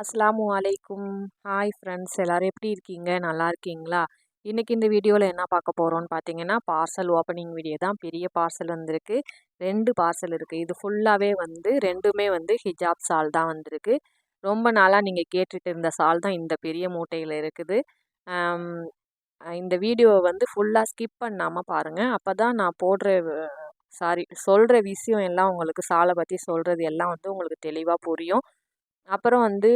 அஸ்லாமு அலைக்கும். Hi friends எல்லோரும் எப்படி இருக்கீங்க? நல்லா இருக்கீங்களா? இன்றைக்கி இந்த வீடியோவில் என்ன பார்க்க போகிறோம்னு பார்த்தீங்கன்னா பார்சல் ஓப்பனிங் வீடியோ தான். பெரிய பார்சல் வந்திருக்கு. ரெண்டு பார்சல் இருக்குது இது ஃபுல்லாகவே வந்து ரெண்டுமே வந்து ஹிஜாப் சால் தான் வந்திருக்கு. ரொம்ப நாளாக நீங்கள் கேட்டுட்டு இருந்த சால் தான் இந்த பெரிய மூட்டையில் இருக்குது. இந்த வீடியோவை வந்து ஃபுல்லாக ஸ்கிப் பண்ணாமல் பாருங்கள் அப்போ தான் நான் போடுற சாரி சொல்கிற விஷயம் எல்லாம் உங்களுக்கு சாலை பற்றி சொல்கிறது எல்லாம் வந்து உங்களுக்கு தெளிவாக புரியும். அப்புறம் வந்து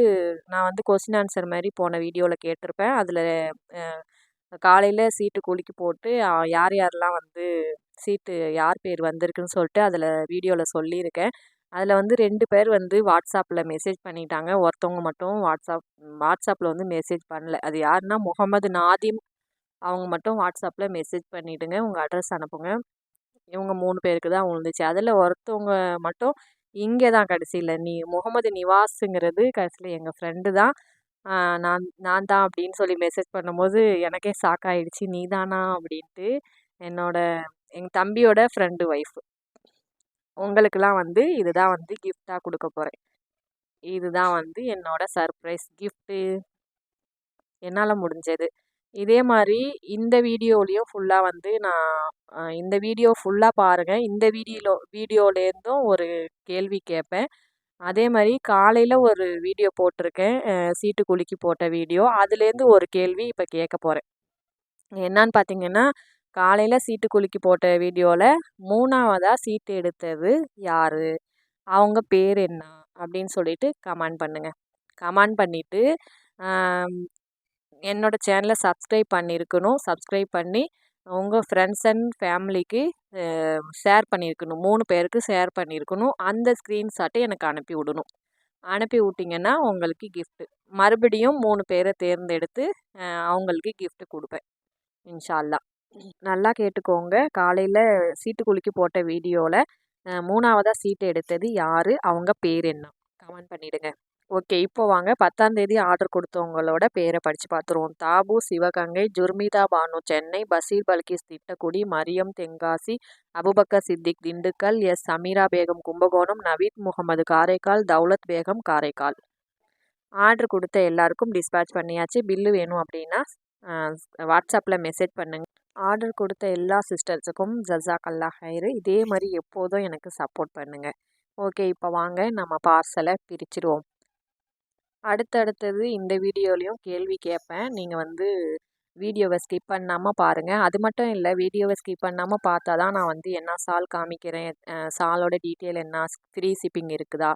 நான் வந்து கொஸ்டின் ஆன்சர் மாதிரி போன வீடியோவில் கேட்டிருப்பேன். அதில் காலையில் சீட்டு குலுக்கி போட்டு யார் யாரெல்லாம் வந்து சீட்டு யார் பேர் வந்திருக்குன்னு சொல்லிட்டு அதில் வீடியோவில் சொல்லியிருக்கேன். அதில் வந்து ரெண்டு பேர் வந்து வாட்ஸ்அப்பில் மெசேஜ் பண்ணிட்டாங்க. ஒருத்தவங்க மட்டும் வாட்ஸ்அப் வாட்ஸ்அப்பில் வந்து மெசேஜ் பண்ணல. அது யாருன்னா முகமது நாதிம். அவங்க மட்டும் வாட்ஸ்அப்பில் மெசேஜ் பண்ணிவிடுங்க உங்கள் அட்ரஸ் அனுப்புங்க. இவங்க மூணு பேருக்கு தான் விழுந்துச்சு அதில் ஒருத்தவங்க மட்டும் இங்கே தான் கடைசியில். நீ முகமது நிவாஸுங்கிறது கடைசியில் எங்கள் ஃப்ரெண்டு தான். நான் நான் தான் அப்படின்னு சொல்லி மெசேஜ் பண்ணும்போது எனக்கே ஷாக் ஆகிடுச்சி நீ தானா அப்படின்ட்டு என்னோட எங்கள் தம்பியோட ஃப்ரெண்டு ஒய்ஃபு உங்களுக்கெல்லாம் வந்து இதுதான் வந்து கிஃப்டாக கொடுக்க போகிறேன் இதுதான் வந்து என்னோடய சர்ப்ரைஸ் கிஃப்ட்டு என்னால் முடிஞ்சது. இதே மாதிரி இந்த வீடியோலேயும் ஃபுல்லாக வந்து நான் இந்த வீடியோ ஃபுல்லாக பாருங்கள் இந்த வீடியோ வீடியோலேருந்தும் ஒரு கேள்வி கேட்பேன் அதே மாதிரி காலையில் ஒரு வீடியோ போட்டிருக்கேன். சீட்டு குலுக்கி போட்ட வீடியோ. அதுலேருந்து ஒரு கேள்வி இப்போ கேட்க போகிறேன் என்னன்னு பார்த்தீங்கன்னா காலையில் சீட்டு குலுக்கி போட்ட வீடியோவில் மூணாவதாக சீட்டு எடுத்தது யார்? அவங்க பேர் என்ன? அப்படின்னு சொல்லிட்டு கமெண்ட் பண்ணுங்கள் கமெண்ட் பண்ணிவிட்டு என்னோடய சேனலை சப்ஸ்கிரைப் பண்ணியிருக்கணும். சப்ஸ்கிரைப் பண்ணி உங்கள் ஃப்ரெண்ட்ஸ் அண்ட் ஃபேமிலிக்கு ஷேர் பண்ணியிருக்கணும். மூணு பேருக்கு ஷேர் பண்ணியிருக்கணும். அந்த ஸ்க்ரீன்ஷாட்டை எனக்கு அனுப்பி விடணும். அனுப்பி விட்டிங்கன்னா உங்களுக்கு கிஃப்ட்டு மறுபடியும் மூணு பேரை தேர்ந்தெடுத்து அவங்களுக்கு கிஃப்ட்டு கொடுப்பேன். இன்ஷால்லா. நல்லா கேட்டுக்கோங்க. காலையில் சீட்டு குலுக்கி போட்ட வீடியோவில் மூணாவதாக சீட்டு எடுத்தது யார்? அவங்க பேர் என்ன? கமெண்ட் பண்ணிவிடுங்க ஓகே இப்போ வாங்க. பத்தாந்தேதி ஆர்டர் கொடுத்தவங்களோட பேரை படித்து பார்த்துருவோம் Thabu Sivaganga Jurmitha Banu Chennai Basheer Balkis Tittakudi Mariam Tenkasi Abu Bakr Siddique Dindigul S Sameera Begum Kumbakonam Naveed Mohammed Karaikal Daulat Begum Karaikal. Order கொடுத்த எல்லாருக்கும் டிஸ்பேச் பண்ணியாச்சு. பில்லு வேணும் அப்படின்னா வாட்ஸ்அப்பில் மெசேஜ் பண்ணுங்கள் ஆர்டர் கொடுத்த எல்லா சிஸ்டர்ஸுக்கும் ஜசாக் அல்லா ஹைரு. இதே மாதிரி எப்போதும் எனக்கு சப்போர்ட் பண்ணுங்கள் ஓகே இப்போ வாங்க. நம்ம பார்சலை பிரிச்சிடுவோம் அடுத்தடுத்தது இந்த வீடியோலையும் கேள்வி கேட்பேன் நீங்கள் வந்து வீடியோவை ஸ்கிப் பண்ணாமல் பாருங்கள் அது மட்டும் இல்லை வீடியோவை ஸ்கிப் பண்ணாமல் பார்த்தா தான் நான் வந்து என்ன சால் காமிக்கிறேன் சாலோட டீட்டெயில் என்ன ஃப்ரீ ஷிப்பிங் இருக்குதா?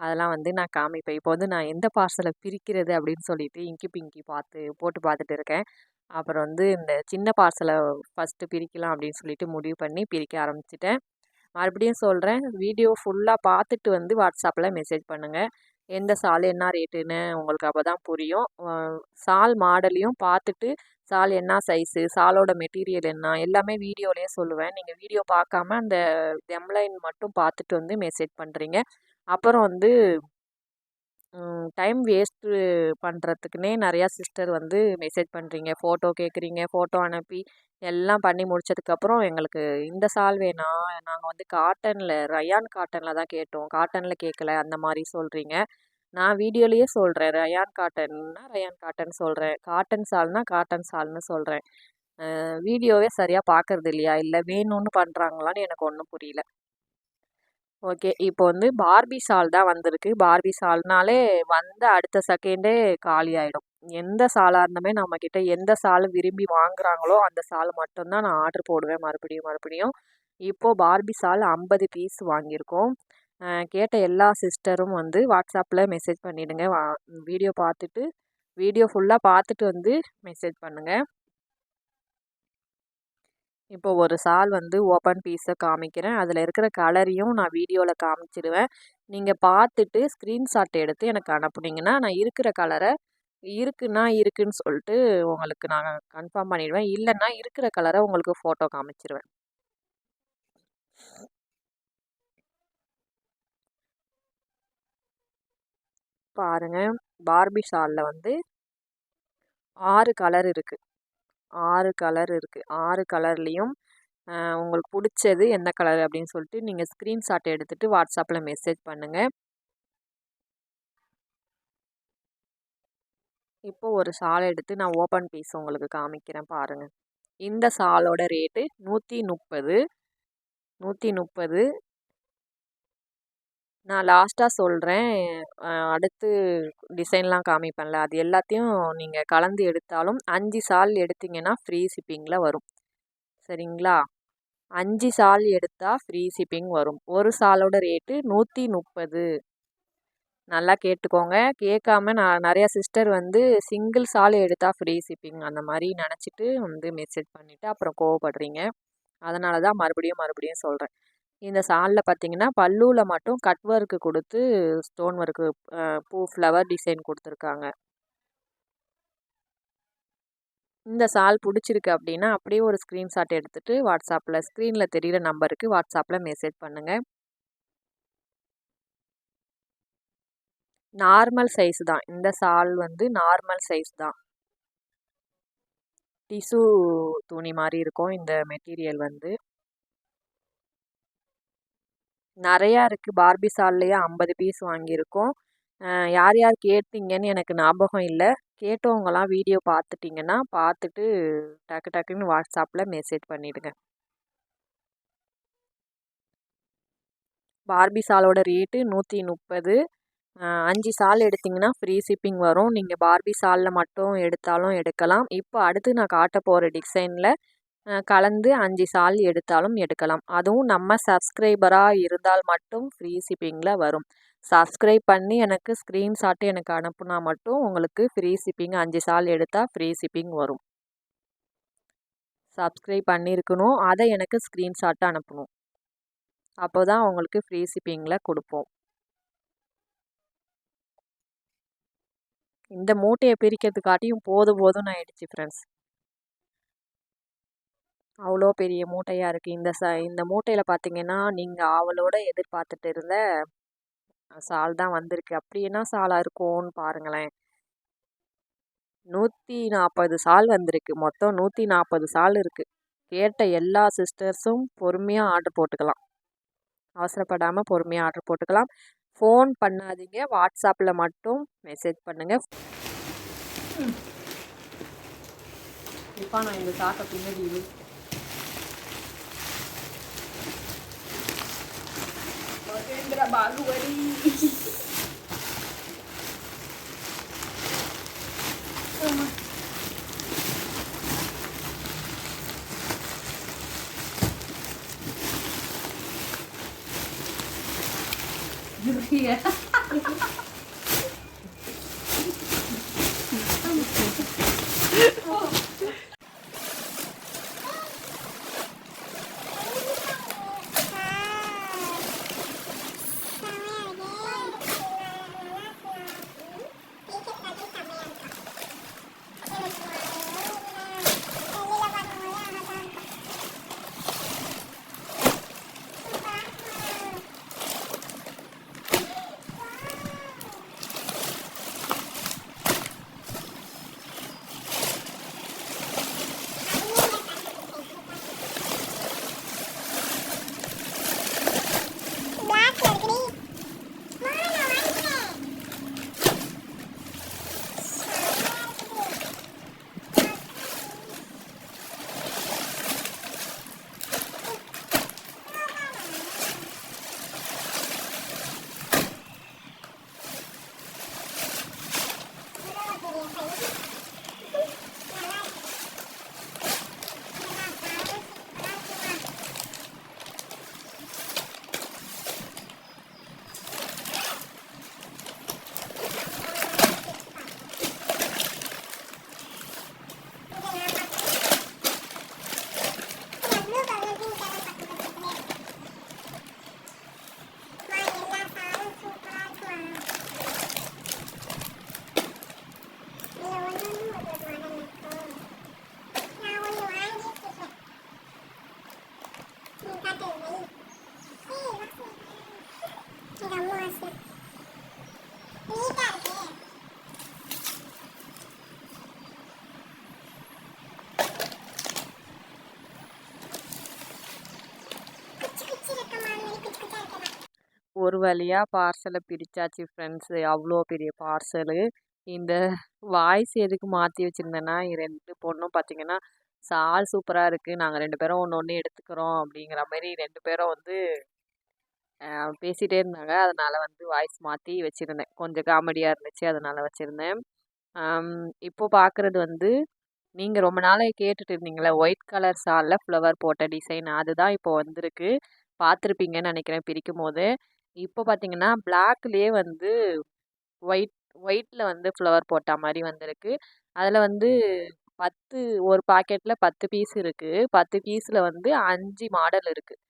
அதெல்லாம் வந்து நான் காமிப்பேன். இப்போ வந்து நான் எந்த பார்சலை பிரிக்கிறது அப்படின்னு சொல்லிட்டு இங்கி பிங்கி பார்த்து போட்டு பார்த்துட்டு இருக்கேன். அப்புறம் வந்து இந்த சின்ன பார்சலை ஃபஸ்ட்டு பிரிக்கலாம் அப்படின்னு சொல்லிட்டு முடிவு பண்ணி பிரிக்க ஆரம்பிச்சிட்டேன். மறுபடியும் சொல்கிறேன் வீடியோ ஃபுல்லாக பார்த்துட்டு வந்து வாட்ஸ்அப்பில் மெசேஜ் பண்ணுங்கள் எந்த சால் என்ன ரேட்டுன்னு உங்களுக்கு அப்போ தான் புரியும். சால் மாடலையும் பார்த்துட்டு சால் என்ன சைஸு சாலோட மெட்டீரியல் என்ன எல்லாமே வீடியோலேயே சொல்லுவேன். நீங்கள் வீடியோ பார்க்காம அந்த எம்லைன் மட்டும் பார்த்துட்டு வந்து மெசேஜ் பண்ணுறீங்க அப்புறம் வந்து டைம் வேஸ்ட்டு பண்ணுறதுக்குனே நிறையா சிஸ்டர் வந்து மெசேஜ் பண்ணுறீங்க ஃபோட்டோ கேட்குறீங்க ஃபோட்டோ அனுப்பி எல்லாம் பண்ணி முடிச்சதுக்கப்புறம் எங்களுக்கு இந்த சால் வேணாம் நாங்கள் வந்து காட்டனில் ரயான் காட்டனில் தான் கேட்டோம். காட்டனில் கேட்கல அந்த மாதிரி சொல்கிறீங்க நான் வீடியோலேயே சொல்கிறேன் ரயான் காட்டன்னா ரயான் காட்டன் சொல்கிறேன் காட்டன் சால்னா காட்டன் சால்னு சொல்கிறேன் வீடியோவே சரியாக பார்க்குறது இல்லையா? இல்லை வேணும்னு பண்ணுறாங்களான்னு எனக்கு ஒன்றும் புரியல. ஓகே. இப்போ வந்து பார்பி சால் தான் வந்திருக்கு. பார்பி சால்னாலே வந்த அடுத்த செகண்டே காலி ஆகிடும் எந்த சாலாக இருந்துமே நம்மக்கிட்ட எந்த சால் விரும்பி வாங்குகிறாங்களோ அந்த சால் மட்டும்தான் நான் ஆர்டர் போடுவேன் மறுபடியும் மறுபடியும். இப்போது பார்பி சால் ஐம்பது பீஸ் வாங்கியிருக்கோம். கேட்ட எல்லா சிஸ்டரும் வந்து வாட்ஸ்அப்பில் மெசேஜ் பண்ணிவிடுங்க வா வீடியோ பார்த்துட்டு வீடியோ ஃபுல்லாக பார்த்துட்டு வந்து மெசேஜ் பண்ணுங்கள் இப்போ ஒரு சால் வந்து ஓப்பன் பீஸை காமிக்கிறேன். அதில் இருக்கிற கலரையும் நான் வீடியோவில் காமிச்சிடுவேன் நீங்கள் பார்த்துட்டு ஸ்க்ரீன்ஷாட் எடுத்து எனக்கு அனுப்புனீங்கன்னா நான் இருக்கிற கலரை இருக்குன்னா இருக்குன்னு சொல்லிட்டு உங்களுக்கு நான் கன்ஃபார்ம் பண்ணிடுவேன். இல்லைன்னா இருக்கிற கலரை உங்களுக்கு ஃபோட்டோ காமிச்சிருவேன். பாருங்கள் பார்பி ஷாலில் வந்து ஆறு கலர் இருக்குது ஆறு கலர் இருக்குது ஆறு கலர்லேயும் உங்களுக்கு பிடிச்சது எந்த கலர் அப்படின்னு சொல்லிட்டு நீங்கள் ஸ்க்ரீன்ஷாட் எடுத்துகிட்டு வாட்ஸ்அப்பில் மெசேஜ் பண்ணுங்கள் இப்போ ஒரு ஷால் எடுத்து நான் ஓப்பன் பீஸ் உங்களுக்கு காமிக்கிறேன் பாருங்கள் இந்த ஷாலோட ரேட்டு நூற்றி முப்பது நூற்றி முப்பது நான் லாஸ்ட்டாக சொல்கிறேன் அடுத்து டிசைன்லாம் காமிப்பேன்ல. அது எல்லாத்தையும் நீங்கள் கலந்து எடுத்தாலும் அஞ்சு சால் எடுத்தீங்கன்னா ஃப்ரீ ஷிப்பிங்கில் வரும். சரிங்களா? அஞ்சு சால் எடுத்தால் ஃப்ரீ ஷிப்பிங் வரும். ஒரு சாலோட ரேட்டு நூற்றி முப்பது நல்லா கேட்டுக்கோங்க. கேட்காம நான் நிறையா சிஸ்டர் வந்து சிங்கிள் சால் எடுத்தால் ஃப்ரீ ஷிப்பிங் அந்த மாதிரி நினச்சிட்டு வந்து மெசேஜ் பண்ணிவிட்டு அப்புறம் கோவப்படுறீங்க. அதனால தான் மறுபடியும் மறுபடியும் சொல்கிறேன் இந்த சாலில் பார்த்தீங்கன்னா பல்லூவில் மட்டும் கட் ஒர்க்கு கொடுத்து ஸ்டோன் ஒர்க்கு பூ ஃப்ளவர் டிசைன் கொடுத்துருக்காங்க. இந்த சால் பிடிச்சிருக்கு அப்படின்னா அப்படியே ஒரு ஸ்க்ரீன்ஷாட் எடுத்துகிட்டு வாட்ஸ்அப்பில் ஸ்க்ரீனில் தெரிகிற நம்பருக்கு வாட்ஸ்அப்பில் மெசேஜ் பண்ணுங்கள் நார்மல் சைஸ் தான். இந்த சால் வந்து நார்மல் சைஸ் தான். டிசு துணி மாதிரி இருக்கும். இந்த மெட்டீரியல் வந்து. நிறையா இருக்குது பார்பி சால்லையே ஐம்பது பீஸ் வாங்கியிருக்கோம். யார் யார் கேட்டீங்கன்னு எனக்கு ஞாபகம் இல்லை. கேட்டவங்களாம் வீடியோ பார்த்துட்டிங்கன்னா பார்த்துட்டு டக்கு டக்குன்னு வாட்ஸ்அப்பில் மெசேஜ் பண்ணிவிடுங்க பார்பி சாலோட ரேட்டு நூற்றி முப்பது. அஞ்சு சால் எடுத்திங்கன்னா ஃப்ரீ ஷிப்பிங் வரும். நீங்கள் பார்பி சாலில் மட்டும் எடுத்தாலும் எடுக்கலாம். இப்போ அடுத்து நான் காட்ட போகிற டிசைனில் கலந்து அஞ்சு சால் எடுத்தாலும் எடுக்கலாம். அதுவும் நம்ம சப்ஸ்கிரைபராக இருந்தால் மட்டும் ஃப்ரீ ஷிப்பிங்கில் வரும். சப்ஸ்கிரைப் பண்ணி எனக்கு ஸ்க்ரீன்ஷாட்டு எனக்கு அனுப்புனா மட்டும் உங்களுக்கு ஃப்ரீ ஷிப்பிங் அஞ்சு சால் எடுத்தால் ஃப்ரீ ஷிப்பிங் வரும். சப்ஸ்கிரைப் பண்ணியிருக்கணும் அதை எனக்கு ஸ்க்ரீன்ஷாட்டு அனுப்பணும். அப்போ தான் உங்களுக்கு ஃப்ரீ ஷிப்பிங்கில் கொடுப்போம். இந்த மூட்டையை பிரிக்கிறதுக்காட்டியும் போதும் போதும்னு ஆயிடுச்சு ஃப்ரெண்ட்ஸ் அவ்வளோ பெரிய மூட்டையாக இருக்குது இந்த ச இந்த மூட்டையில் பார்த்தீங்கன்னா நீங்கள் அவளோட எதிர்பார்த்துட்டு இருந்த சால் தான் வந்திருக்கு. அப்படி என்ன சாலாக இருக்கும்னு பாருங்களேன். நூற்றி நாற்பது சால் வந்திருக்கு. மொத்தம் நூற்றி நாற்பது சால் இருக்குது கேட்ட எல்லா சிஸ்டர்ஸும் பொறுமையாக ஆர்டர் போட்டுக்கலாம். அவசரப்படாமல் பொறுமையாக ஆர்டர் போட்டுக்கலாம். ஃபோன் பண்ணாதீங்க. வாட்ஸ்அப்பில் மட்டும் மெசேஜ் பண்ணுங்கள் இப்போ நான் இந்த சாக்கை பின்னாடி gravado ali. Yeah. oh. ஒரு வழியாக பார்சலை பிரித்தாச்சு ஃப்ரெண்ட்ஸு அவ்வளோ பெரிய பார்சலு. இந்த வாய்ஸ் எதுக்கு மாற்றி வச்சுருந்தேன்னா ரெண்டு பொண்ணும் பார்த்தீங்கன்னா சால் சூப்பராக இருக்குது நாங்கள் ரெண்டு பேரும் ஒன்று ஒன்று எடுத்துக்கிறோம். அப்படிங்கிற மாதிரி ரெண்டு பேரும் வந்து பேசிகிட்டே இருந்தாங்க. அதனால் வந்து வாய்ஸ் மாற்றி வச்சுருந்தேன். கொஞ்சம் காமெடியாக இருந்துச்சு. அதனால் வச்சுருந்தேன். இப்போது பார்க்குறது வந்து நீங்கள் ரொம்ப நாளாக கேட்டுட்டு இருந்தீங்களே ஒயிட் கலர் சாலில் ஃப்ளவர் போட்ட டிசைன் அதுதான் இப்போ வந்திருக்கு. பார்த்துருப்பீங்கன்னு நினைக்கிறேன் பிரிக்கும் போது இப்போ பார்த்தீங்கன்னா பிளாக்லேயே வந்து ஒயிட் ஒயிட்டில் வந்து ஃப்ளவர் போட்ட மாதிரி வந்திருக்கு. அதில் வந்து பத்து ஒரு பாக்கெட்டில் பத்து பீஸ் இருக்குது பத்து பீஸில் வந்து அஞ்சு மாடல் இருக்குது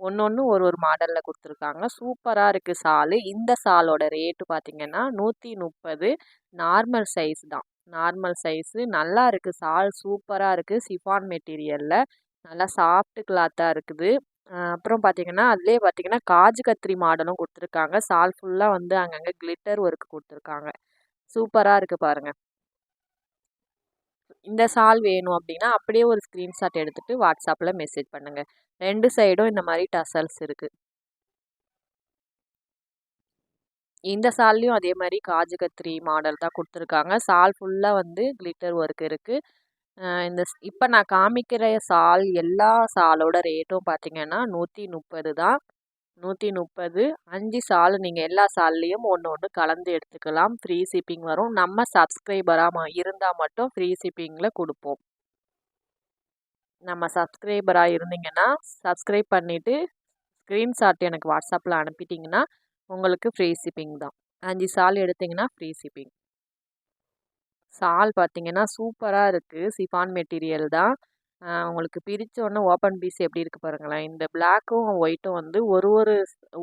ஒன்று ஒன்று ஒரு ஒரு மாடலில் கொடுத்துருக்காங்க. சூப்பராக இருக்குது சாலு. இந்த சாலோட ரேட்டு பார்த்திங்கன்னா நூற்றி முப்பது. நார்மல் சைஸ் தான். Normal size. நல்லா இருக்குது சால் சூப்பராக இருக்குது சிஃபான் மெட்டீரியலில். நல்லா சாஃப்ட் கிளாத்தாக இருக்குது. அப்புறம் பார்த்திங்கன்னா அதுலேயே பார்த்தீங்கன்னா காஜு கத்திரி மாடலும் கொடுத்துருக்காங்க. சால் ஃபுல்லாக வந்து அங்கங்கே கிளிட்டர் ஒர்க் கொடுத்துருக்காங்க. சூப்பராக இருக்குது பாருங்கள் இந்த சால் வேணும் அப்படின்னா அப்படியே ஒரு ஸ்க்ரீன்ஷாட் எடுத்துகிட்டு வாட்ஸ்அப்பில் மெசேஜ் பண்ணுங்கள் ரெண்டு சைடும் இந்த மாதிரி டசல்ஸ் இருக்குது இந்த சால்லையும் அதே மாதிரி காஜு கத்திரி மாடல் தான் கொடுத்துருக்காங்க. சால் ஃபுல்லாக வந்து கிளிட்டர் ஒர்க் இருக்குது இந்த இப்போ நான் காமிக்கிற சால் எல்லா சாலோட ரேட்டும் பார்த்தீங்கன்னா நூற்றி முப்பது தான். நூற்றி முப்பது அஞ்சு சால் நீங்கள் எல்லா சால்லையும் ஒன்று ஒன்று கலந்து எடுத்துக்கலாம். ஃப்ரீ ஷிப்பிங் வரும். நம்ம சப்ஸ்கிரைபராக இருந்தால் மட்டும் ஃப்ரீ ஷிப்பிங்கில் கொடுப்போம். நம்ம சப்ஸ்கிரைபராக இருந்தீங்கன்னா சப்ஸ்கிரைப் பண்ணிவிட்டு ஸ்க்ரீன்ஷாட் எனக்கு வாட்ஸ்அப்பில் அனுப்பிட்டிங்கன்னா உங்களுக்கு ஃப்ரீ ஷிப்பிங் தான். அஞ்சு சால் எடுத்திங்கன்னா ஃப்ரீ ஷிப்பிங். சால் பார்த்தீங்கன்னா சூப்பராக இருக்குது சிஃபான் மெட்டீரியல் தான். உங்களுக்கு பிரித்தோடனே ஓப்பன் பீஸ் எப்படி இருக்குது பாருங்களேன். இந்த பிளாக்கும் ஒயிட்டும் வந்து ஒரு ஒரு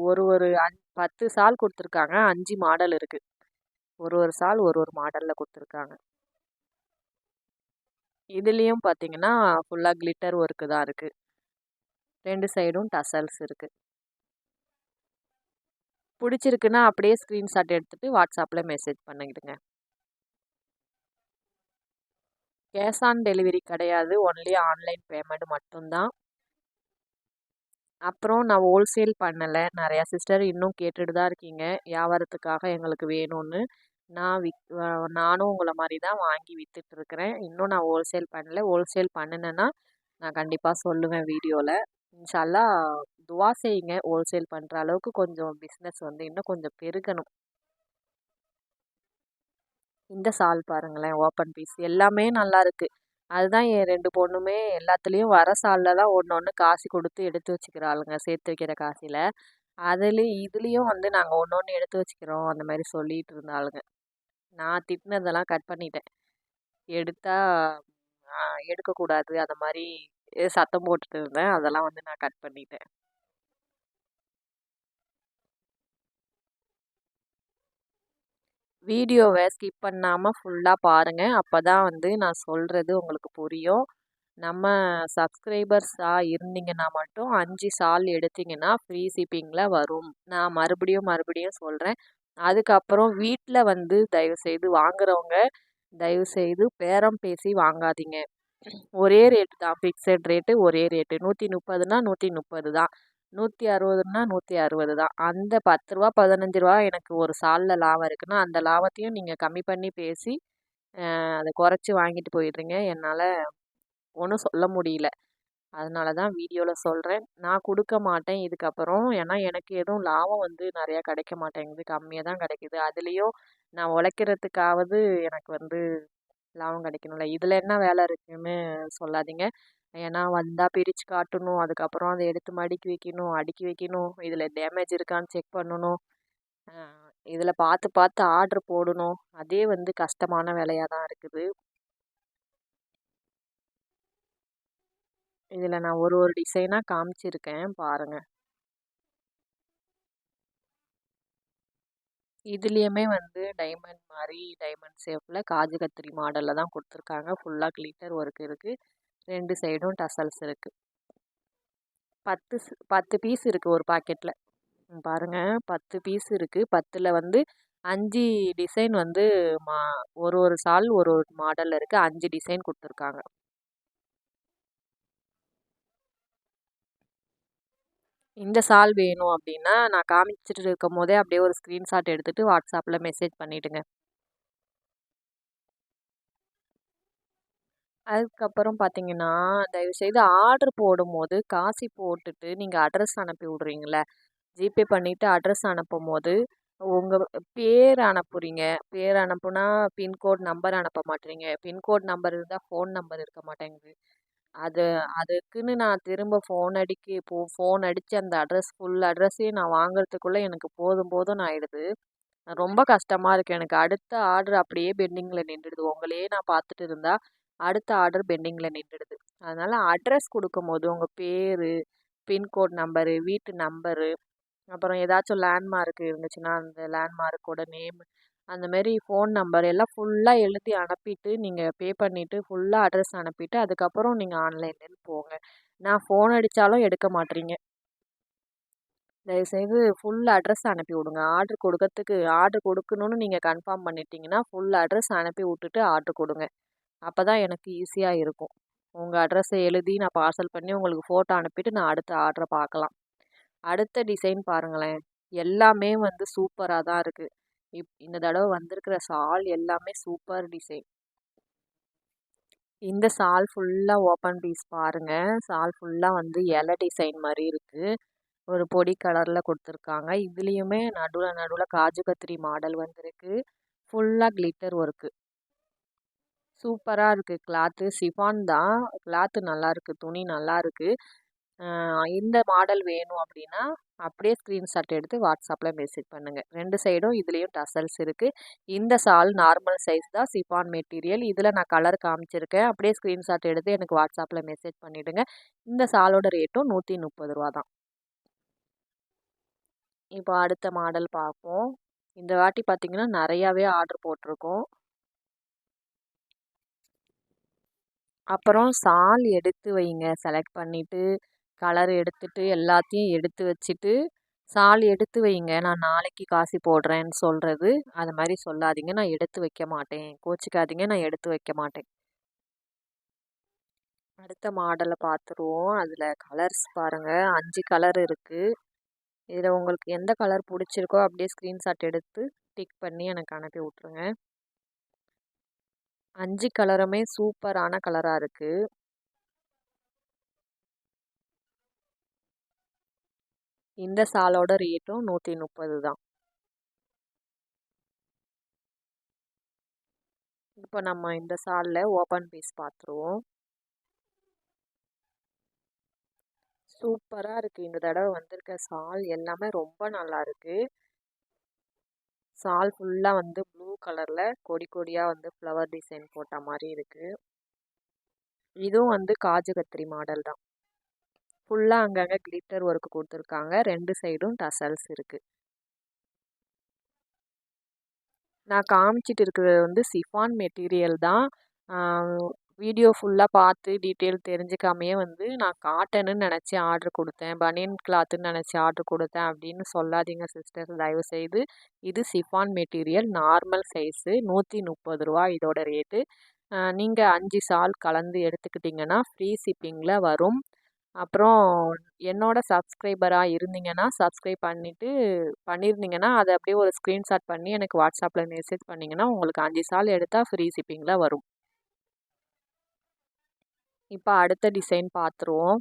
ஒரு ஒரு அஞ் பத்து சால் கொடுத்துருக்காங்க. அஞ்சு மாடல் இருக்குது ஒரு ஒரு சால் ஒரு ஒரு மாடலில் கொடுத்துருக்காங்க. இதுலேயும் பார்த்தீங்கன்னா ஃபுல்லாக கிளிட்டர் ஒர்க்கு தான் இருக்குது ரெண்டு சைடும் டசல்ஸ் இருக்குது பிடிச்சிருக்குன்னா அப்படியே ஸ்க்ரீன்ஷாட் எடுத்துகிட்டு வாட்ஸ்அப்பில் மெசேஜ் பண்ணிக்கிடுங்க கேஷ் ஆன் டெலிவரி கிடையாது. ஒன்லி ஆன்லைன் பேமெண்ட் மட்டும்தான். அப்புறம் நான் ஹோல்சேல் பண்ணலை. நிறையா சிஸ்டர் இன்னும் கேட்டுட்டு தான் இருக்கீங்க. வியாபாரத்துக்காக எங்களுக்கு வேணும்னு. நான் விக் நானும் உங்களை மாதிரி தான் வாங்கி விற்றுட்ருக்குறேன் இன்னும் நான் ஹோல்சேல் பண்ணலை. ஹோல்சேல் பண்ணினேன்னா நான் கண்டிப்பாக சொல்லுவேன் வீடியோவில் இன்ஷால்லா துவா செய்யுங்க. ஹோல்சேல் பண்ணுற அளவுக்கு கொஞ்சம் பிஸ்னஸ் வந்து இன்னும் கொஞ்சம் பெருகணும். இந்த சால் பாருங்களேன் ஓப்பன் பீஸ் எல்லாமே நல்லா இருக்குது அதுதான் என் ரெண்டு பொண்ணுமே எல்லாத்துலேயும் வர சாலில் தான் ஒன்று ஒன்று காசு கொடுத்து எடுத்து வச்சுக்கிறாளுங்க சேர்த்து வைக்கிற காசில். அதுலேயும் இதுலேயும் வந்து நாங்கள் ஒன்று ஒன்று எடுத்து வச்சுக்கிறோம் அந்த மாதிரி சொல்லிகிட்டு இருந்தாளுங்க. நான் திட்டினதெல்லாம் கட் பண்ணிட்டேன். எடுத்தால் எடுக்கக்கூடாது அந்த மாதிரி சத்தம் போட்டுட்டு இருந்தேன். அதெல்லாம் வந்து நான் கட் பண்ணிட்டேன். வீடியோவை ஸ்கிப் பண்ணாமல் ஃபுல்லாக பாருங்கள் அப்போ தான் வந்து நான் சொல்கிறது உங்களுக்கு புரியும். நம்ம சப்ஸ்கிரைபர்ஸாக இருந்தீங்கன்னா மட்டும் அஞ்சு சால் எடுத்திங்கன்னா ஃப்ரீ ஷிப்பிங்கில் வரும். நான் மறுபடியும் மறுபடியும் சொல்கிறேன் அதுக்கப்புறம் வீட்டில் வந்து தயவுசெய்து வாங்குறவங்க தயவுசெய்து பேரம் பேசி வாங்காதீங்க. ஒரே ரேட்டு தான். ஃபிக்ஸட் ரேட்டு ஒரே ரேட்டு நூற்றி முப்பதுனா நூற்றி முப்பது தான். நூற்றி அறுபதுன்னா நூற்றி அறுபது தான். அந்த பத்து ரூபா பதினஞ்சு ரூபா எனக்கு ஒரு சாலில் லாபம் இருக்குன்னா அந்த லாபத்தையும் நீங்கள் கம்மி பண்ணி பேசி அதை குறைச்சி வாங்கிட்டு போயிடுறீங்க. என்னால் ஒன்றும் சொல்ல முடியல. அதனால தான் வீடியோவில் சொல்கிறேன் நான் கொடுக்க மாட்டேன் இதுக்கப்புறம். ஏன்னா எனக்கு எதுவும் லாபம் வந்து நிறையா கிடைக்க மாட்டேங்குது. கம்மியாக தான் கிடைக்கிது. அதுலேயும் நான் உழைக்கிறதுக்காவது எனக்கு வந்து லாபம் கிடைக்கணும்ல. இதில் என்ன வேலை இருக்குதுன்னு சொல்லாதீங்க. ஏன்னா வந்தால் பிரித்து காட்டணும். அதுக்கப்புறம் அதை எடுத்து மடிக்கி வைக்கணும் அடுக்கி வைக்கணும். இதில் டேமேஜ் இருக்கான்னு செக் பண்ணணும். இதில் பார்த்து பார்த்து ஆர்ட்ரு போடணும். அதே வந்து கஷ்டமான வேலையாக தான் இருக்குது. இதில் நான் ஒரு ஒரு டிசைனாக காமிச்சிருக்கேன். பாருங்கள் இதுலேயுமே வந்து டைமண்ட் மாதிரி டைமண்ட் ஷேப்பில் காஜு கத்திரி மாடலில் தான் கொடுத்துருக்காங்க. ஃபுல்லாக கிளிட்டர் ஒர்க் இருக்குது ரெண்டு சைடும் டசல்ஸ் இருக்குது பத்து பத்து பீஸ் இருக்குது ஒரு பாக்கெட்டில் பாருங்கள் பத்து பீஸ் இருக்குது பத்தில் வந்து அஞ்சு டிசைன் வந்து மா ஒரு ஒரு சால் ஒரு ஒரு மாடலில் இருக்குது அஞ்சு டிசைன் கொடுத்துருக்காங்க. இந்த சால் வேணும் அப்படின்னா நான் காமிச்சிட்டு இருக்கும் போதே அப்படியே ஒரு ஸ்க்ரீன்ஷாட் எடுத்துகிட்டு வாட்ஸ்அப்பில் மெசேஜ் பண்ணிவிடுங்க அதுக்கப்புறம் பார்த்தீங்கன்னா, தயவுசெய்து ஆர்டர் போடும்போது காசு போட்டுட்டு நீங்க அட்ரஸ் அனுப்பி விட்றீங்கள்ல, ஜிபே பண்ணிட்டு அட்ரஸ் அனுப்பும்போது, உங்க பேர் அனுப்புறீங்க. பேர் அனுப்புனா பின்கோட் நம்பர் அனுப்ப மாட்றீங்க. பின்கோட் நம்பர் இருந்தா ஃபோன் நம்பர் இருக்க மாட்டேங்குது. அது அதுக்குன்னு நான் திரும்ப ஃபோன் அடிக்கி போ ஃபோன் அடிச்சு அந்த அட்ரஸ் ஃபுல் அட்ரஸையும் நான் வாங்குறதுக்குள்ள எனக்கு போதும் போதும்ன்னு ஆயிடுது. ரொம்ப கஷ்டமா இருக்கு எனக்கு. அடுத்த ஆர்டர் அப்படியே பெண்டிங்கில் நின்றுடுது. உங்களையே நான் பார்த்துட்டு இருந்தா, அடுத்த ஆர்டர் பெண்டிங்கில் நின்றுடுது. அதனால் அட்ரஸ் குடுக்கும்போது உங்கள் பேர் பின்கோட் நம்பரு, வீட்டு நம்பரு, அப்புறம் ஏதாச்சும் லேண்ட்மார்க் இருந்துச்சுன்னா, அந்த லேண்ட்மார்க்கோட நேம் அந்தமாரி ஃபோன் நம்பர் எல்லாம் ஃபுல்லாக எழுதி அனுப்பிட்டு, நீங்கள் பே பண்ணிவிட்டு ஃபுல்லாக அட்ரஸ் அனுப்பிட்டு, அதுக்கப்புறம் நீங்கள் ஆன்லைன்லேருந்து போங்க. நான் ஃபோன் அடித்தாலும் எடுக்க மாட்றீங்க. தயவுசெய்து ஃபுல் அட்ரஸ் அனுப்பி விடுங்க. ஆர்டர் கொடுக்கறதுக்கு ஆர்டர் கொடுக்கணும்னு நீங்கள் கன்ஃபார்ம் பண்ணிட்டீங்கன்னா, ஃபுல் அட்ரஸ் அனுப்பி விட்டுட்டு ஆர்டர் கொடுங்க. அப்போ தான் எனக்கு ஈஸியாக இருக்கும். உங்கள் அட்ரஸை எழுதி நான் பார்சல் பண்ணி உங்களுக்கு ஃபோட்டோ அனுப்பிட்டு நான் அடுத்த ஆர்டரை பார்க்கலாம். அடுத்த டிசைன் பாருங்களேன். எல்லாமே வந்து சூப்பராக தான் இருக்குது இப் இந்த தடவை வந்திருக்கிற சால் எல்லாமே சூப்பர் டிசைன். இந்த சால் ஃபுல்லாக ஓப்பன் பீஸ் பாருங்கள் சால் ஃபுல்லாக வந்து இலை டிசைன் மாதிரி இருக்குது ஒரு பொடி கலரில் கொடுத்துருக்காங்க இதுலேயுமே நடுவில் நடுவில் காஜு கத்திரி மாடல் வந்திருக்கு. ஃபுல்லாக கிளிட்டர் ஒர்க்கு. சூப்பராக இருக்குது கிளாத்து. சிஃபான் தான். கிளாத்து நல்லாயிருக்கு துணி நல்லாயிருக்கு இந்த மாடல் வேணும் அப்படின்னா அப்படியே ஸ்க்ரீன்ஷாட் எடுத்து வாட்ஸ்அப்பில் மெசேஜ் பண்ணுங்கள் ரெண்டு சைடும் இதுலேயும் டசல்ஸ் இருக்குது இந்த ஷால் நார்மல் சைஸ் தான். Chiffon material. இதில் நான் கலர் காமிச்சிருக்கேன். அப்படியே ஸ்க்ரீன்ஷாட் எடுத்து எனக்கு வாட்ஸ்அப்பில் மெசேஜ் பண்ணிவிடுங்க இந்த ஷாலோட ரேட்டும் நூற்றி முப்பது ரூபா தான். இப்போ அடுத்த மாடல் பார்ப்போம். இந்த வாட்டி பார்த்திங்கன்னா நிறையாவே ஆர்டர் போட்டிருக்கோம். அப்புறம் சால் எடுத்து வைங்க. செலக்ட் பண்ணிவிட்டு கலர் எடுத்துட்டு, எல்லாத்தையும் எடுத்து வச்சுட்டு, ஷால் எடுத்து வைங்க. நான் நாளைக்கு காசு போடுறேன்னு சொல்கிறது அது மாதிரி சொல்லாதீங்க. நான் எடுத்து வைக்க மாட்டேன். கோச்சிக்காதீங்க. நான் எடுத்து வைக்க மாட்டேன். அடுத்த மாடலை பார்த்துருவோம். அதில் கலர்ஸ் பாருங்கள் அஞ்சு கலர் இருக்குது இதில் உங்களுக்கு எந்த கலர் பிடிச்சிருக்கோ அப்படியே ஸ்க்ரீன்ஷாட் எடுத்து டிக் பண்ணி எனக்கு அனுப்பி விட்ருங்க. அஞ்சு கலருமே சூப்பரான கலராக இருக்கு. இந்த சாலோட ரேட்டும் நூற்றி முப்பது தான். இப்போ நம்ம இந்த சாலில் ஓப்பன் பீஸ் பார்த்துருவோம். சூப்பராக இருக்குது இந்த தடவை வந்திருக்க ஷால் எல்லாமே ரொம்ப நல்லாருக்கு. ஷால் ஃபுல்லாக வந்து ப்ளூ கலரில் கொடி கொடியாக வந்து ஃப்ளவர் டிசைன் போட்ட மாதிரி இருக்குது இதுவும் வந்து காஜு கத்திரி மாடல் தான். ஃபுல்லாக அங்கங்கே கிளிட்டர் ஒர்க் கொடுத்துருக்காங்க ரெண்டு சைடும் டசல்ஸ் இருக்குது நான் காமிச்சிட்டு இருக்கிறது வந்து சிஃபான் மெட்டீரியல் தான். வீடியோ ஃபுல்லாக பார்த்து டீட்டெயில் தெரிஞ்சுக்காமையே வந்து நான் காட்டனுன்னு நினச்சி ஆர்டர் கொடுத்தேன் பனியன் கிளாத்துன்னு நினச்சி ஆர்டர் கொடுத்தேன் அப்படின்னு சொல்லாதீங்க சிஸ்டர் தயவுசெய்து. இது சிஃபான் மெட்டீரியல் நார்மல் சைஸு நூற்றி முப்பது ரூபா இதோட ரேட்டு. நீங்கள் அஞ்சு சால் கலந்து எடுத்துக்கிட்டிங்கன்னா ஃப்ரீ ஷிப்பிங்கில் வரும். அப்புறம் என்னோடய சப்ஸ்கிரைபராக இருந்தீங்கன்னா, சப்ஸ்கிரைப் பண்ணிவிட்டு பண்ணியிருந்தீங்கன்னா, அதை அப்படியே ஒரு ஸ்க்ரீன்ஷாட் பண்ணி எனக்கு வாட்ஸ்அப்பில் மெசேஜ் பண்ணிங்கன்னா உங்களுக்கு அஞ்சு சால் எடுத்தால் ஃப்ரீ ஷிப்பிங்கில் வரும். இப்போ அடுத்த டிசைன் பார்த்துருவோம்.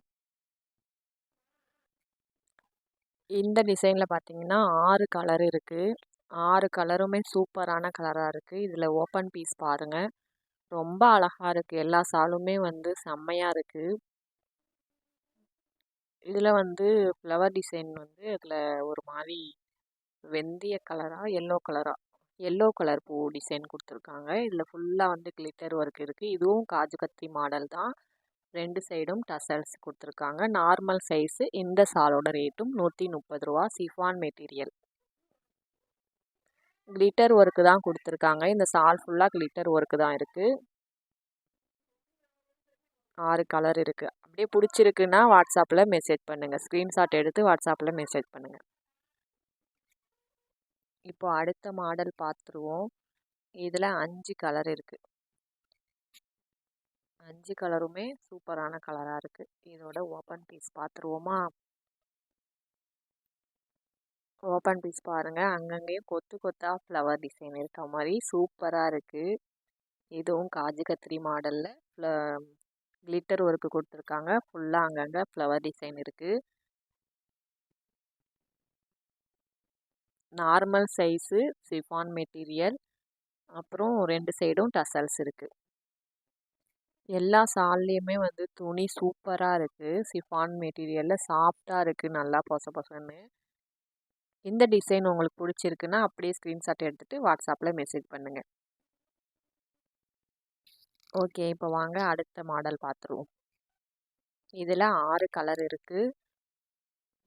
இந்த டிசைனில் பார்த்தீங்கன்னா, ஆறு கலர் இருக்குது ஆறு கலருமே சூப்பரான கலராக இருக்குது இதில் ஓப்பன் பீஸ் பாருங்கள் ரொம்ப அழகாக இருக்குது எல்லா சாலுமே வந்து செம்மையாக இருக்குது இதில் வந்து ஃப்ளவர் டிசைன் வந்து அதில் ஒரு மாதிரி வெந்தய கலராக எல்லோ கலராக எல்லோ கலர் பூ டிசைன் கொடுத்துருக்காங்க. இதில் ஃபுல்லாக வந்து கிளிட்டர் ஒர்க் இருக்குது இதுவும் காஜு கத்திரி மாடல் தான். ரெண்டு சைடும் டசல்ஸ் கொடுத்துருக்காங்க நார்மல் சைஸு. இந்த சாலோட ரேட்டும் நூற்றி முப்பது ரூபா சிஃபான் மெட்டீரியல். கிளிட்டர் ஒர்க்கு தான் கொடுத்துருக்காங்க இந்த சால் ஃபுல்லாக கிளிட்டர் ஒர்க்கு தான் இருக்குது ஆறு கலர் இருக்குது அப்படியே பிடிச்சிருக்குன்னா வாட்ஸ்அப்பில் மெசேஜ் பண்ணுங்கள் ஸ்க்ரீன்ஷாட் எடுத்து வாட்ஸ்அப்பில் மெசேஜ் பண்ணுங்கள் இப்போ அடுத்த மாடல் பார்த்துருவோம். இதில் அஞ்சு கலர் இருக்குது அஞ்சு கலருமே சூப்பரான கலராக இருக்குது இதோட ஓப்பன் பீஸ் பார்த்துருவோமா? ஓப்பன் பீஸ் பாருங்கள் அங்கங்கேயும் கொத்து கொத்தாக ஃப்ளவர் டிசைன் இருக்க மாதிரி சூப்பராக இருக்குது இதுவும் காஜு கத்திரி மாடலில் கிளிட்டர் ஒர்க்கு கொடுத்துருக்காங்க. ஃபுல்லாக அங்கங்கே ஃப்ளவர் டிசைன் இருக்குது நார்மல் சைஸு சிஃபான் மெட்டீரியல் அப்புறம் ரெண்டு சைடும் டசல்ஸ் இருக்குது எல்லா சால்லையுமே வந்து துணி சூப்பராக இருக்குது சிஃபான் மெட்டீரியலில் சாஃப்டாக இருக்குது நல்லா பொச பொசன்னு. இந்த டிசைன் உங்களுக்கு பிடிச்சிருக்குன்னா அப்படியே ஸ்க்ரீன்ஷாட் எடுத்துகிட்டு வாட்ஸ்அப்பில் மெசேஜ் பண்ணுங்கள் ஓகே இப்போ வாங்க. அடுத்த மாடல் பார்த்துருவோம் இதில் ஆறு கலர் இருக்குது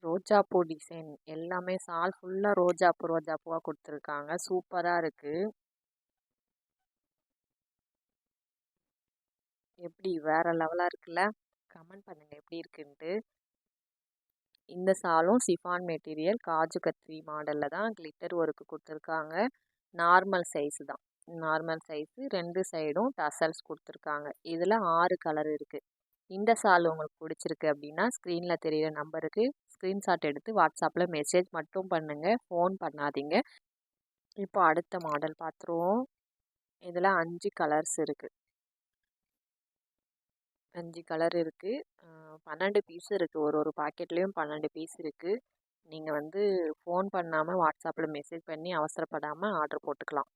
ரோஜாப்பூ டிசைன். எல்லாமே சால் ஃபுல்லாக ரோஜாப்பூ ரோஜாப்பூவாக கொடுத்துருக்காங்க. சூப்பராக இருக்குது எப்படி வேறு லெவலாக இருக்குல்ல? கமெண்ட் பண்ணுங்கள் எப்படி இருக்குன்ட்டு. இந்த சாலும் சிஃபான் மெட்டீரியல் காஜு கத்ரி மாடலில் தான் கிளிட்டர் ஒர்க்கு கொடுத்துருக்காங்க. நார்மல் சைஸு தான். நார்மல் சைஸு ரெண்டு சைடும் டசல்ஸ் கொடுத்துருக்காங்க. இதில் ஆறு கலர் இருக்குது இந்த சால் உங்களுக்கு பிடிச்சிருக்கு அப்படின்னா ஸ்க்ரீனில் தெரிகிற நம்பருக்கு ஸ்க்ரீன்ஷாட் எடுத்து வாட்ஸ்அப்பில் மெசேஜ் மட்டும் பண்ணுங்கள் ஃபோன் பண்ணாதீங்க. இப்போ அடுத்த மாடல் பார்த்துருவோம் இதில் அஞ்சு கலர்ஸ் இருக்குது அஞ்சு கலர் இருக்குது பன்னெண்டு பீஸ் இருக்குது ஒரு ஒரு பாக்கெட்லேயும் பன்னெண்டு பீஸ் இருக்குது நீங்கள் வந்து ஃபோன் பண்ணாமல் வாட்ஸ்அப்பில் மெசேஜ் பண்ணி அவசரப்படாமல் ஆர்டர் போட்டுக்கலாம்.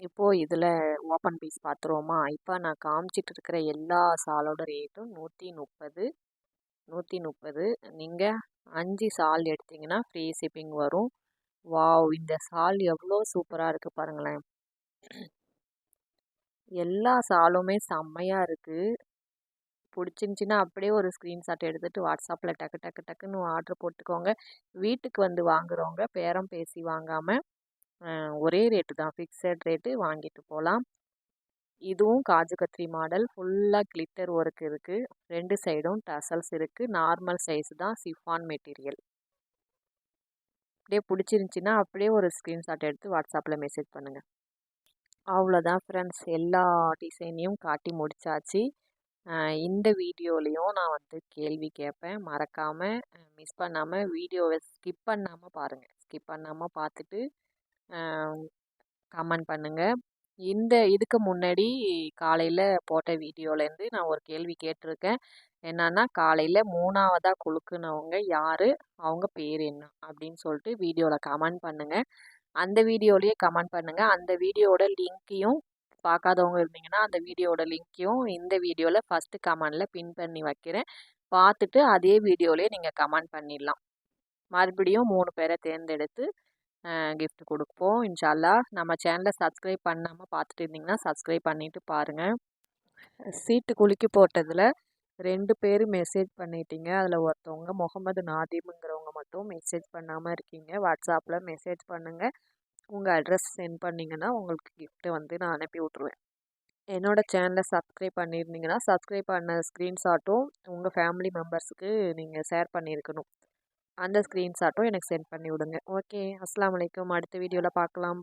இப்போது இதில் ஓப்பன் பீஸ் பார்த்துருவோமா இப்போ நான் காமிச்சிட்டு இருக்கிற எல்லா சாலோட ரேட்டும் நூற்றி முப்பது நூற்றி முப்பது. நீங்கள் அஞ்சு சால் எடுத்திங்கன்னா ஃப்ரீ ஷிப்பிங் வரும். வாவ் இந்த சால் எவ்வளோ சூப்பராக இருக்குது பாருங்களேன். எல்லா சாலுமே செம்மையாக இருக்குது பிடிச்சிருந்துச்சின்னா அப்படியே ஒரு ஸ்க்ரீன்ஷாட் எடுத்துகிட்டு வாட்ஸ்அப்பில் டக்கு டக்கு டக்குன்னு ஆர்டர் போட்டுக்கோங்க. வீட்டுக்கு வந்து வாங்குறவங்க பேரம் பேசி வாங்காமல் ஒரே ரேட்டு தான். ஃபிக்ஸட் ரேட்டு வாங்கிட்டு போகலாம் இதுவும் காஜு கத்திரி மாடல். ஃபுல்லாக கிளிட்டர் ஒர்க் இருக்குது ரெண்டு சைடும் டசல்ஸ் இருக்குது நார்மல் சைஸ் தான் சிஃபான் மெட்டீரியல் அப்படியே பிடிச்சிருந்துச்சின்னா அப்படியே ஒரு ஸ்க்ரீன்ஷாட் எடுத்து வாட்ஸ்அப்பில் மெசேஜ் பண்ணுங்கள் அவ்வளோதான் ஃப்ரெண்ட்ஸ். எல்லா டிசைனையும் காட்டி முடித்தாச்சு இந்த வீடியோலேயும் நான் வந்து கேள்வி கேட்பேன். மறக்காமல் மிஸ் பண்ணாமல் வீடியோவை ஸ்கிப் பண்ணாமல் பாருங்கள் ஸ்கிப் பண்ணாமல் பார்த்துட்டு கமெண்ட் பண்ணுங்கள் இந்த இதுக்கு முன்னாடி காலையில் போட்ட வீடியோலேருந்து நான் ஒரு கேள்வி கேட்டிருக்கேன். என்னன்னா காலையில் மூணாவதாக குழுக்குனவங்க யார்? அவங்க பேர் என்ன? அப்படின்னு சொல்லிட்டு வீடியோவில் கமெண்ட் பண்ணுங்கள் அந்த வீடியோலேயே கமெண்ட் பண்ணுங்கள் அந்த வீடியோவோட லிங்க்கையும் பார்க்காதவங்க இருந்தீங்கன்னா அந்த வீடியோவோட லிங்க்கையும் இந்த வீடியோவில் ஃபஸ்ட்டு கமெண்டில் பின் பண்ணி வைக்கிறேன். பார்த்துட்டு அதே வீடியோலேயே நீங்கள் கமெண்ட் பண்ணிடலாம். மறுபடியும் மூணு பேரை தேர்ந்தெடுத்து கிஃப்ட் கொடுப்போம். இன்ஷால்லா நம்ம சேனலை சப்ஸ்கிரைப் பண்ணாமல் பார்த்துட்டு இருந்தீங்கன்னா சப்ஸ்கிரைப் பண்ணிவிட்டு பாருங்கள் சீட்டு குலுக்கி போட்டதில் ரெண்டு பேர் மெசேஜ் பண்ணிட்டீங்க. அதில் ஒருத்தவங்க முகமது நாதிமுங்கிறவங்க மட்டும் மெசேஜ் பண்ணாமல் இருக்கீங்க. வாட்ஸ்அப்பில் மெசேஜ் பண்ணுங்கள் உங்கள் அட்ரஸ் சென்ட் பண்ணிங்கன்னா உங்களுக்கு கிஃப்ட்டை வந்து நான் அனுப்பி விட்ருவேன் என்னோடய சேனலை சப்ஸ்கிரைப் பண்ணியிருந்தீங்கன்னா சப்ஸ்கிரைப் பண்ண ஸ்க்ரீன்ஷாட்டும் உங்கள் ஃபேமிலி மெம்பர்ஸுக்கு நீங்கள் ஷேர் பண்ணியிருக்கணும். அந்த ஸ்க்ரீன்ஷாட்டும் எனக்கு சென்ட் பண்ணி விடுங்க. ஓகே அஸ்லாம் வலைக்கம் அடுத்த வீடியோவில் பார்க்கலாம்.